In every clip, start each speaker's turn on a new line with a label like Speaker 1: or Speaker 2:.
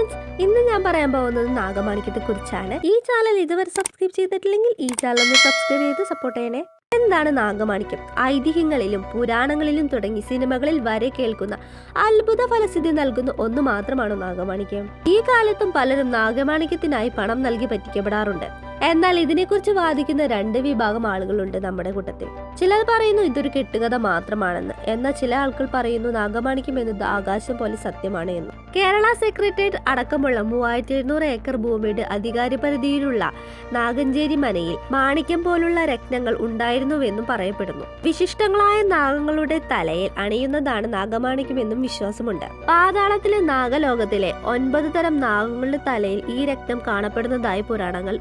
Speaker 1: Friends ഇന്ന് ഞാൻ പറയാൻ പോകുന്നത് നാഗമാണിക്കത്തെ കുറിച്ചാണ്. ഈ ചാനൽ ഇതുവരെ സബ്സ്ക്രൈബ് ചെയ്തിട്ടില്ലെങ്കിൽ ഈ ചാനൽ ഒന്ന് സബ്സ്ക്രൈബ് ചെയ്ത് സപ്പോർട്ട് ചെയ്യണേ. എന്താണ് നാഗമാണിക്യം? ഐതിഹ്യങ്ങളിലും പുരാണങ്ങളിലും തുടങ്ങി സിനിമകളിൽ വരെ കേൾക്കുന്ന അത്ഭുത ഫലസിദ്ധി നൽകുന്ന ഒന്ന് മാത്രമാണ് നാഗമാണിക്യം? ഈ കാലത്തും പലരും നാഗമാണിക്യത്തിനായി പണം നൽകി പറ്റിക്കപ്പെടാറുണ്ട്. എന്നാൽ ഇതിനെക്കുറിച്ച് വാദിക്കുന്ന രണ്ട് വിഭാഗം ആളുകളുണ്ട് നമ്മുടെ കൂട്ടത്തിൽ. ചിലർ പറയുന്നു ഇതൊരു കെട്ടുകഥ മാത്രമാണെന്ന്. എന്നാൽ ചില ആൾക്കാർ പറയുന്നു നാഗമാണിക്യം എന്നത് ആകാശം പോലെ സത്യമാണ് എന്ന്. കേരള സെക്രട്ടേറിയറ്റ് അടക്കമുള്ള മൂവായിരത്തി എഴുന്നൂറ് ഏക്കർ ഭൂമിയുടെ അധികാര പരിധിയിലുള്ള നാഗഞ്ചേരി മനയിൽ മാണിക്യം പോലുള്ള രത്നങ്ങൾ ഉണ്ടായിരുന്നുവെന്നും പറയപ്പെടുന്നു. വിശിഷ്ടങ്ങളായ നാഗങ്ങളുടെ തലയിൽ അണിയുന്നതാണ് നാഗമാണിക്യം എന്നും വിശ്വാസമുണ്ട്. പാതാളത്തിലെ നാഗലോകത്തിലെ ഒൻപത് തരം നാഗങ്ങളുടെ തലയിൽ ഈ രക്തം കാണപ്പെടുന്നതായി പുരാണങ്ങൾ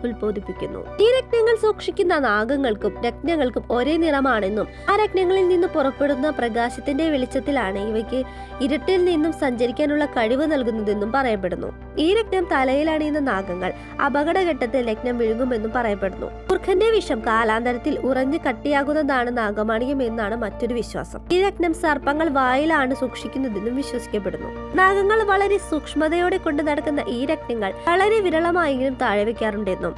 Speaker 1: ഉത്ബോധിപ്പിക്കുന്നു ഈ രത്നങ്ങൾ സൂക്ഷിക്കുന്ന നാഗങ്ങൾക്കും രത്നങ്ങൾക്കും ഒരേ നിറമാണെന്നും ആ രത്നങ്ങളിൽ നിന്ന് പുറപ്പെടുന്ന പ്രകാശത്തിന്റെ വെളിച്ചത്തിലാണ് ഇവയ്ക്ക് ഇരുട്ടിൽ നിന്നും സഞ്ചരിക്കാനുള്ള കഴിവ് നൽകുന്നതെന്നും പറയപ്പെടുന്നു. ഈ രക്തം തലയിൽ അണിയുന്ന നാഗങ്ങൾ അപകടഘട്ടത്തിൽ രക്തം വിഴുങ്ങുമെന്നും പറയപ്പെടുന്നു. മൂർഖന്റെ വിഷം കാലാന്തരത്തിൽ ഉറഞ്ഞു കട്ടിയാകുന്നതാണ് നാഗമാണിയം എന്നാണ് മറ്റൊരു വിശ്വാസം. ഈ രക്തം സർപ്പങ്ങൾ വായിലാണ് സൂക്ഷിക്കുന്നതെന്നും വിശ്വസിക്കപ്പെടുന്നു. നാഗങ്ങൾ വളരെ സൂക്ഷ്മതയോടെ കൊണ്ട് നടക്കുന്ന ഈ രക്തങ്ങൾ വളരെ വിരളമായെങ്കിലും താഴെ വെക്കാറുണ്ടെന്നും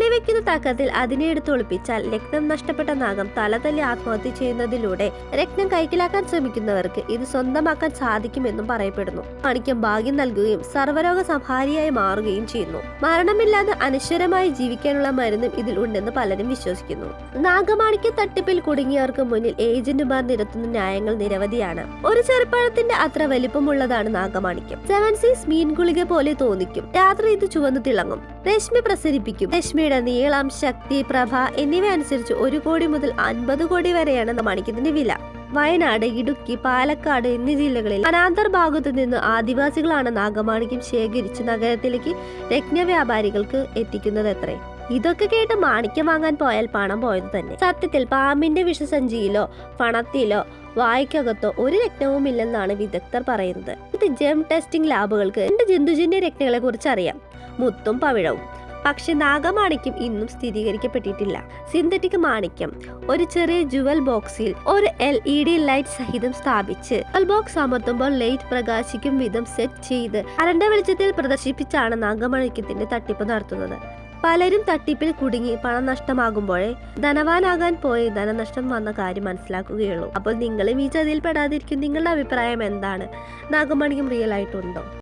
Speaker 1: വെക്കുന്ന തക്കത്തിൽ അതിനെ എടുത്ത് ഒളിപ്പിച്ചാൽ രക്തം നഷ്ടപ്പെട്ട നാഗം തലതല്ലി ആത്മഹത്യ ചെയ്യുന്നതിലൂടെ രക്തം കൈക്കലാക്കാൻ ശ്രമിക്കുന്നവർക്ക് ഇത് സ്വന്തമാക്കാൻ സാധിക്കുമെന്നും പറയപ്പെടുന്നു. മാണിക്യം ഭാഗ്യം നൽകുകയും സർവരോഗ സംഹാരിയായി മാറുകയും ചെയ്യുന്നു. മരണമില്ലാതെ അനശ്വരമായി ജീവിക്കാനുള്ള മരുന്നും ഇതിൽ ഉണ്ടെന്ന് പലരും വിശ്വസിക്കുന്നു. നാഗമാണിക്യ തട്ടിപ്പിൽ കുടുങ്ങിയവർക്ക് മുന്നിൽ ഏജന്റുമാർ നിരത്തുന്ന ന്യായങ്ങൾ നിരവധിയാണ്. ഒരു ചെറുപ്പഴത്തിന്റെ അത്ര വലിപ്പമുള്ളതാണ് നാഗമാണിക്യം. സെവൻ സീസ് മീൻ ഗുളിക പോലെ തോന്നിക്കും. രാത്രി ഇത് ചുവന്നു തിളങ്ങും. രശ്മി പ്രസരിപ്പിക്കും. രശ്മിയുടെ നീളം ശക്തി പ്രഭ എന്നിവ അനുസരിച്ച് ഒരു കോടി മുതൽ അൻപത് കോടി വരെയാണ് മാണിക്യത്തിന്റെ വില. വയനാട് ഇടുക്കി പാലക്കാട് എന്നീ ജില്ലകളിൽ അനാന്തർ ഭാഗത്തു നിന്ന് ആദിവാസികളാണ് നാഗമാണിക്യം ശേഖരിച്ച് നഗരത്തിലേക്ക് രത്നവ്യാപാരികൾക്ക് എത്തിക്കുന്നത് എത്രേ ഇതൊക്കെ കേട്ട് മാണിക്യം വാങ്ങാൻ പോയാൽ പണം പോയത് തന്നെ. സത്യത്തിൽ പാമ്പിന്റെ വിഷസഞ്ചിയിലോ പണത്തിലോ വായ്ക്കകത്തോ ഒരു രക്തവും ഇല്ലെന്നാണ് വിദഗ്ധർ പറയുന്നത്. ജെം ടെസ്റ്റിംഗ് ലാബുകൾക്ക് എന്റെ ജന്തുജന്യ രക്തങ്ങളെ കുറിച്ച് അറിയാം. മുത്തും പവിഴവും. പക്ഷെ നാഗമാണിക്യം ഇന്നും സ്ഥിരീകരിക്കപ്പെട്ടിട്ടില്ല. സിന്തറ്റിക് മാണിക്യം ഒരു ചെറിയ ജുവൽ ബോക്സിൽ ഒരു എൽ ഇ ഡി ലൈറ്റ് സഹിതം സ്ഥാപിച്ച് ജുവൽ ബോക്സ് അമർത്തുമ്പോൾ ലൈറ്റ് പ്രകാശിക്കും വിധം സെറ്റ് ചെയ്ത് അരണ്ട വെളിച്ചത്തിൽ പ്രദർശിപ്പിച്ചാണ് നാഗമാണിക്യത്തിന്റെ തട്ടിപ്പ് നടത്തുന്നത്. പലരും തട്ടിപ്പിൽ കുടുങ്ങി പണം നഷ്ടമാകുമ്പോഴേ ധനവാനാകാൻ പോയി ധനനഷ്ടം വന്ന കാര്യം മനസ്സിലാക്കുകയുള്ളൂ. അപ്പോൾ നിങ്ങളും ഈ ചതിയിൽ പെടാതിരിക്കും. നിങ്ങളുടെ അഭിപ്രായം എന്താണ്? നാഗമാണിക്യം റിയൽ ആയിട്ടുണ്ടോ?